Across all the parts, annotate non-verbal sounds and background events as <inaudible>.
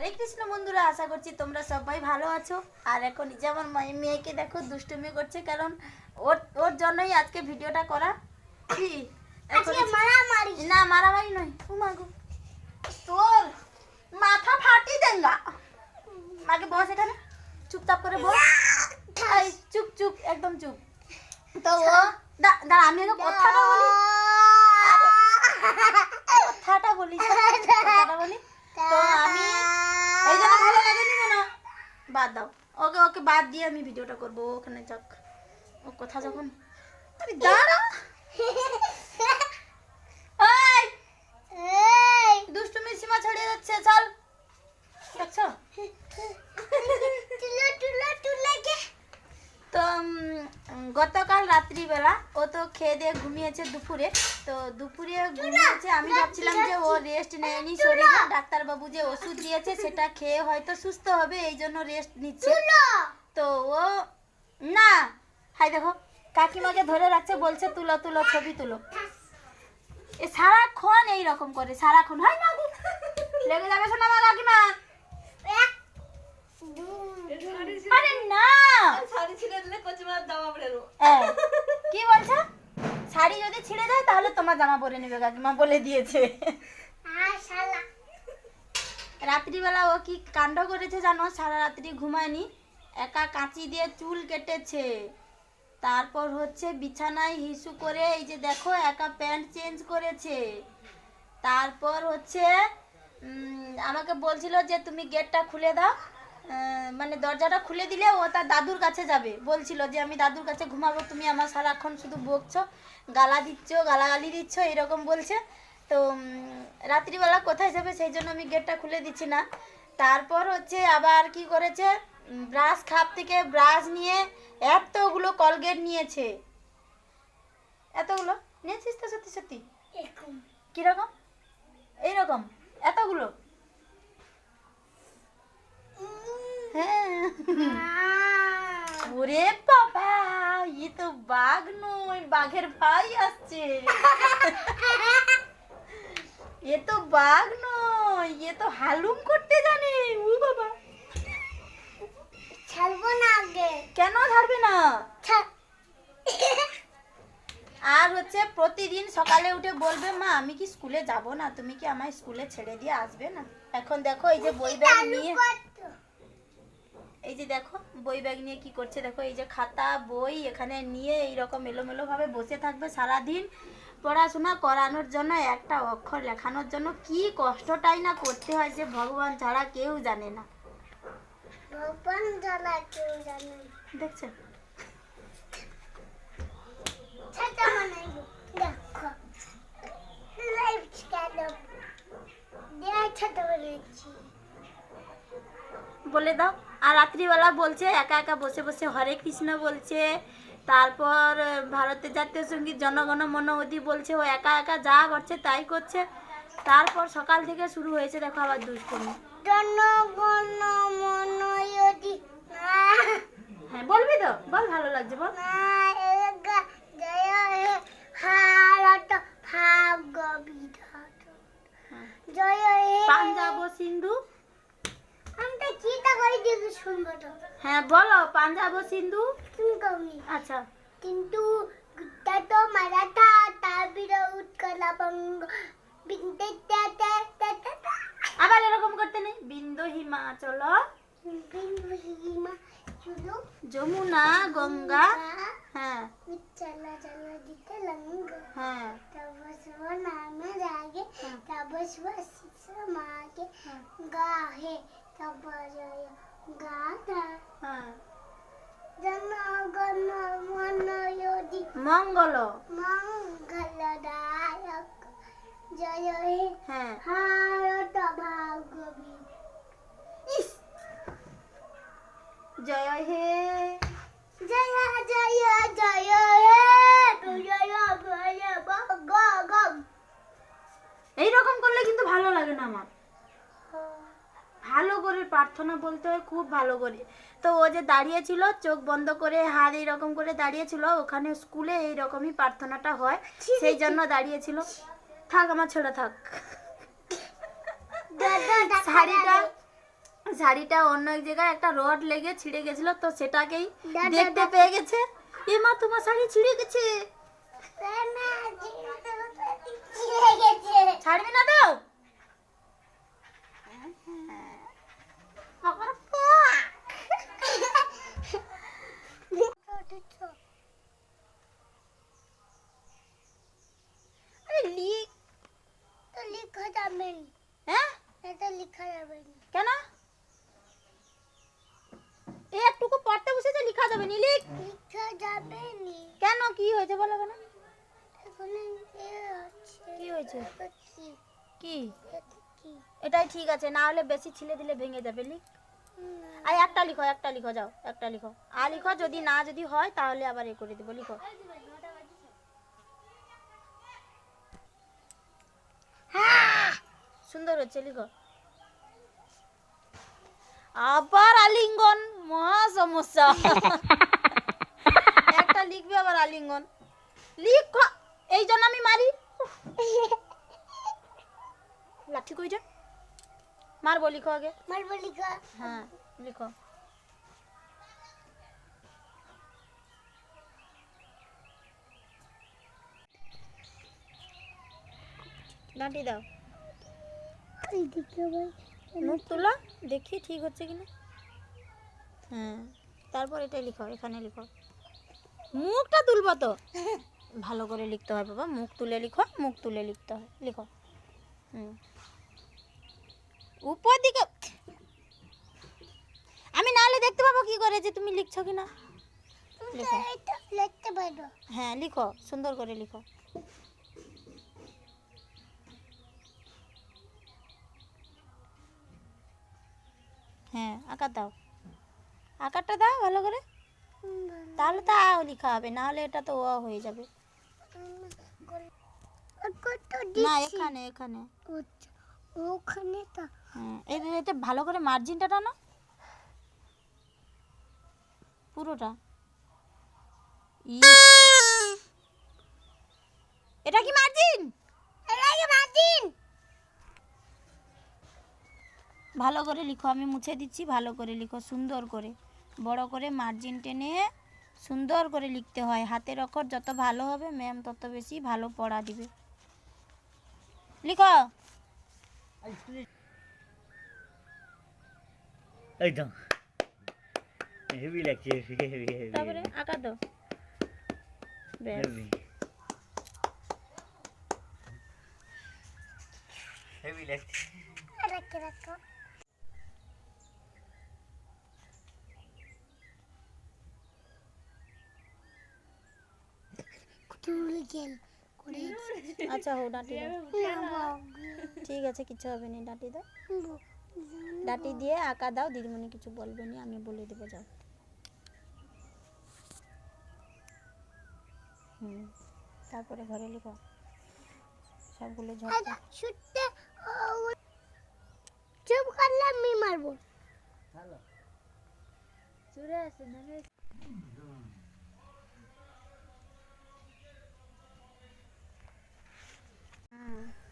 হরে কৃষ্ণ বন্ধুরা আশা করছি তোমরা সবাই ভালো আছো। আর এখন যে আমার মেয়েকে দেখো দুষ্টুমি করছে কারণ ওর ওর জন্যই আজকে ভিডিওটা করা। মারামারি। না মারামারি নয়। তোর মাথা ফাটি দেঙ্গা মাকে বস এখানে। চুপচাপ করে বস। চুপ চুপ একদম চুপ। তো ও দা- দাঁড়া আমি আগে কথাটা বলি। কথাটা বলি কথাটা বলি। তো আমি এই জন্য ভালো লাগেনি কেন বাদ দাও। ওকে ওকে বাদ দিয়ে আমি ভিডিওটা করব। ওখানে যাক। ও কথা যখন আমি দাঁড়া এই এই দুষ্টুমির সীমা ছাড়িয়ে যাচ্ছে চল দেখছ তুলো তুলো তুলো কে তো উম, গতকাল রাত্রিবেলা ও তো খেয়ে দিয়ে ঘুমিয়েছে দুপুরে। তো দুপুরে ঘুমিয়েছে আমি ভাবছিলাম যে ও রেস্ট নেয়নি শরীরে ডাক্তারবাবু যে ওষুধ দিয়েছে সেটা খেয়ে হয়তো সুস্থ হবে এই জন্য রেস্ট নিচ্ছে। তো ও না হাই দেখো কাকিমাকে ধরে রাখছে বলছে তুলো তুলো ছবি তুলো। এ সারাক্ষণ এই রকম করে সারাক্ষণ। হাই না লেগে যাবে শোনা মা কাকিমা এক দুই আরে না শাড়ি ছিঁড়ে দিলে কচিমার জামা পরে নেব এই, কি বলছো শাড়ি যদি ছিঁড়ে তোমার জামা পরে নেবে কাকিমা বলে দিয়েছে। রাত্রিবেলা ও কি কাণ্ড করেছে জানো? সারা রাত্রি ঘুমায়নি। একা কাঁচি দিয়ে চুল কেটেছে। তারপর হচ্ছে বিছানায় হিসু করে এই যে দেখো একা প্যান্ট চেঞ্জ করেছে। তারপর হচ্ছে আমাকে বলছিল যে তুমি গেটটা খুলে দাও। মানে দরজাটা খুলে দিলে ও তার দাদুর কাছে যাবে। বলছিল যে আমি দাদুর কাছে ঘুমাবো তুমি আমার সারাক্ষণ শুধু বকছো গালা দিচ্ছ গালাগালি দিচ্ছ এরকম বলছে। তো রাত্রিবেলা কোথায় যাবে সেই জন্য আমি গেটটা খুলে দিচ্ছি না। তারপর হচ্ছে আবার কি করেছে ব্রাশ খাপ থেকে ব্রাশ নিয়ে এতগুলো কলগেট নিয়েছে। এতগুলো? নিয়েছিস তো সত্যি সত্যি? কীরকম? এইরকম এতগুলো হ্যাঁ ওরে বাবা ই তো বাঘ নয় বাঘের ভাই আসছে। এ তো বাঘ নয় এ তো হালুম করতে জানে ও বাবা। ছাড়বো না আগে। কেন ছাড়বে না? আর হচ্ছে প্রতিদিন সকালে উঠে বলবে মা আমি কি স্কুলে যাব না? তুমি কি আমায় স্কুলে ছেড়ে দিয়ে আসবে না? এখন দেখো এই যে বই ব্যাগ নিয়ে এই যে দেখো বই ব্যাগ নিয়ে কি করছে? দেখো এই যে খাতা বই এখানে নিয়ে এই রকম এলোমেলো ভাবে বসে থাকবে সারা দিন পড়াশোনা করানোর জন্য একটা অক্ষর লেখানোর জন্য। কি কষ্টটাই না করতে হয় যে ভগবান ছাড়া কেউ জানে না। ভগবান কেউ জানে। দেখছ? বলে দাও। আর রাত্রিবেলা বলছে একা একা বসে বসে হরে কৃষ্ণ বলছে। তারপর ভারতের জাতীয় সংগীত জনগণ মন অধি বলছে ও একা একা যা করছে তাই করছে। তারপর সকাল থেকে শুরু হয়েছে দেখো আবার দুষ্টুমি। জনগণ মন হ্যাঁ বলবি তো বল ভালো লাগছে বল। নায়ক জয় হে ভারত ভাগ্য বিধাত। জয় হে পাঞ্জাব ও সিন্ধু আমি তো চিন্তা করে দিকে শুনব তো হ্যাঁ বলো পাঞ্জাব ও সিন্ধু আচ্ছা। কিন্তু তো মারাঠা তারপরে উৎকলা বঙ্গ আবার এরকম করতে নেই। বিন্দু হিমাচল। যমুনা গঙ্গা। হ্যাঁ। চলা চলা দিতে হ্যাঁ। মঙ্গল মঙ্গলদায়ক জয় হ্যাঁ ভারত ভাগবী জয় হে জয় জয় জয় হে জয় জয় গ গ এইরকম করলে কিন্তু ভালো লাগে না আমার। ভালো করে প্রার্থনা বলতে হয় খুব ভালো করে। তো ও যে দাঁড়িয়েছিল চোখ বন্ধ করে হাত এইরকম করে দাঁড়িয়েছিল ওখানে স্কুলে এইরকমই প্রার্থনাটা হয় সেই জন্য দাঁড়িয়েছিল। থাক আমার ছেড়ে থাক। শাড়িটা শাড়িটা অন্য এক জায়গায় একটা রড লেগে ছিঁড়ে গেছিল তো সেটাকেই দেখতে পেয়ে গেছে। এ মা তোমার শাড়ি ছিঁড়ে গেছে। ছাড়বি না তো লিখা যাবে না হ্যাঁ এটা লিখা যাবে না কেন? একটুকু পড়তে বসেছে লিখা যাবে নি লিখ লিখা যাবে না কেন কি হয়েছে বলো কেন? এখন কি হয়েছে? কি? কি? এটা কি এটাই ঠিক আছে না হলে বেশি ছিলে দিলে ভেঙে যাবে লিখ। আর একটা লিখো একটা লিখো যাও একটা লিখো। আর লিখো যদি না যদি হয় তাহলে আবার এ করে দেবো লিখো। সুন্দর হচ্ছে লিখো। আবার আলিঙ্গন মহা সমস্যা। <laughs> একটা লিখবে আবার আলিঙ্গন। লিখো এই জন্য আমি মারি। <laughs> লাঠি কই যা। মারবো লিখো আগে। মারবো লিখা। হ্যাঁ লিখো। ডাঁটি দাও। মুখ তুলো দেখি ঠিক হচ্ছে কিনা। হ্যাঁ তারপর এটা লিখো এখানে লিখো। মুখটা তুলবো তো। ভালো করে লিখতে হয় বাবা মুখ তুলে লিখো মুখ তুলে লিখতে হয় লিখো। হুম। উপর দিকে। আমি নাহলে দেখতে পাবো কি করে যে তুমি লিখছো লিখতে পারো। হ্যাঁ লিখো সুন্দর করে লিখো। হ্যাঁ আকার দাও। আকারটা দাও ভালো করে। তাহলে তো আও লেখা হবে না হলে এটা তো অ হয়ে যাবে। না এখানে এখানে। ওখানে তো এটা ভালো করে মার্জিনটা টানো। পুরোটা। এটা কি মার্জিন ভালো করে লিখো, আমি মুছে দিচ্ছি, ভালো করে লিখো, সুন্দর করে। বড় করে মার্জিন টেনে সুন্দর করে লিখতে হয়। হাতের অক্ষর যত ভালো হবে ম্যাম তত বেশি ভালো পড়া দিবে। লিখো। একদম। হেভি লাগছে হেভি হেভি হেভি তারপরে আঁকা দাও হেভি হেভি লাগছে। রাখো রাখো গেল করে আচ্ছা হো ডাঁটি দাও। ঠিক আছে কিছু হবে না ডাঁটি দাও। ডাঁটি দিয়ে আঁকা দাও দিদিমণি কিছু বলবে না আমি বলে দেবো যাও। হুম তারপরে ঘরে লিখো। সবগুলো ছুটতে চুপ করলে আমি মারবো।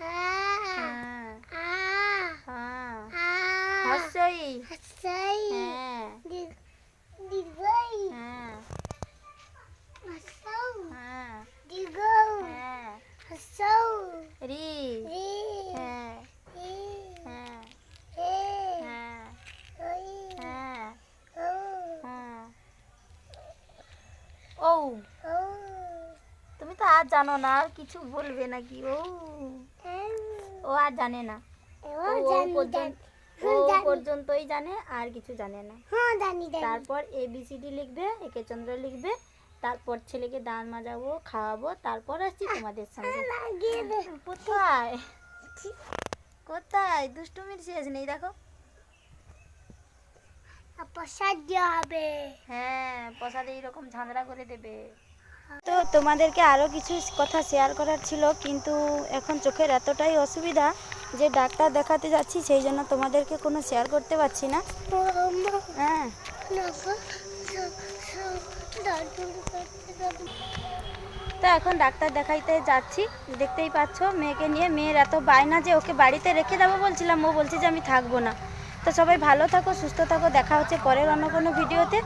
হ্যাঁ হ্যাঁ হাসাই হাসই হ্যাঁ। দিগই হ্যাঁ। হাসাও হ্যাঁ। দিগৌ হ্যাঁ। হাসাও রি। রে হ্যাঁ। এ হ্যাঁ। এ হ্যাঁ। ওই হ্যাঁ। ও হ্যাঁ। ও ও তুমি তো আর জানো না আর কিছু বলবে নাকি? ও ও আর জানে না। ও পর্যন্ত ও পর্যন্তই জানে আর কিছু জানে না। হ্যাঁ তারপর এ বি সি ডি লিখবে একে চন্দ্র লিখবে তারপর ছেলেকে দাঁত মাজাবো খাওয়াবো তারপর আসছি তোমাদের সঙ্গে। কোথায়? কোথায়? দুষ্টুমির শেষ নেই দেখো। প্রসাদ দেওয়া হবে। হ্যাঁ প্রসাদে এইরকম ঝাঁঝরা করে দেবে। তো তোমাদেরকে আরও কিছু কথা শেয়ার করার ছিল কিন্তু এখন চোখের এতটাই অসুবিধা যে ডাক্তার দেখাতে যাচ্ছি, সেই জন্য তোমাদেরকে কোনো শেয়ার করতে পারছি না। হ্যাঁ। তো এখন ডাক্তার দেখাইতে যাচ্ছি। দেখতেই পাচ্ছ, মেয়েকে নিয়ে। মেয়ের এত বায়না যে ওকে বাড়িতে রেখে দেবো বলছিলাম, ও বলছে যে আমি থাকব না। তো সবাই ভালো থাকো, সুস্থ থাকো, দেখা হচ্ছে পরের অন্য কোনো ভিডিওতে